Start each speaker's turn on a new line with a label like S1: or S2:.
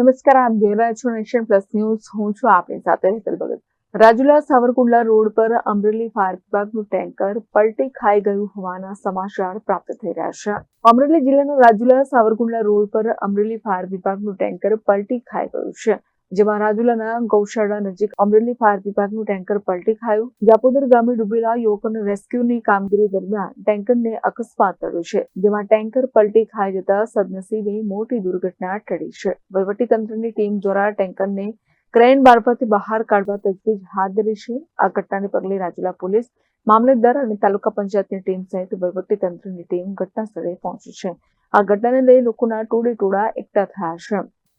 S1: નમસ્કાર, આપ જોઈ રહ્યા છો નેશન પ્લસ ન્યૂઝ. હું છું આપની સાથે હેતલ ભગત. રાજુલા સાવરકુંડલા રોડ પર અમરેલી ફાયર વિભાગનું ટેન્કર પલટી ખાઈ ગયું હોવાના સમાચાર પ્રાપ્ત થઈ રહ્યા છે. અમરેલી જિલ્લાના રાજુલા સાવરકુંડલા રોડ પર અમરેલી ફાયર વિભાગનું ટેન્કર પલટી ખાઈ ગયું છે. જેમાં રાજુલાના ગૌશાળા નજીક અમરેલી ફાયર વિભાગનું ટેન્કર પલટી ખાયું. જાપોદર ગામે ડૂબેલા યુવકોને રેસ્ક્યુની કામગીરી દરમિયાન ટેન્કરને અકસ્માત થયો છે, જેમાં ટેન્કર પલટી ખાઈ જતા સદનસીબે મોટી દુર્ઘટના ટળી છે. વહીવટીતંત્રની ટીમ દ્વારા ટેન્કરને ક્રેન મારફતે બહાર કાઢવા તજવીજ હાથ ધરી છે. આ ઘટનાને પગલે રાજુલા પોલીસ, મામલતદાર અને તાલુકા પંચાયતની ટીમ સહિત વહીવટીતંત્રની ટીમ ઘટના સ્થળે પહોંચી છે. આ ઘટનાને લઈ લોકોના ટોળે ટોળા એકઠા થયા છે.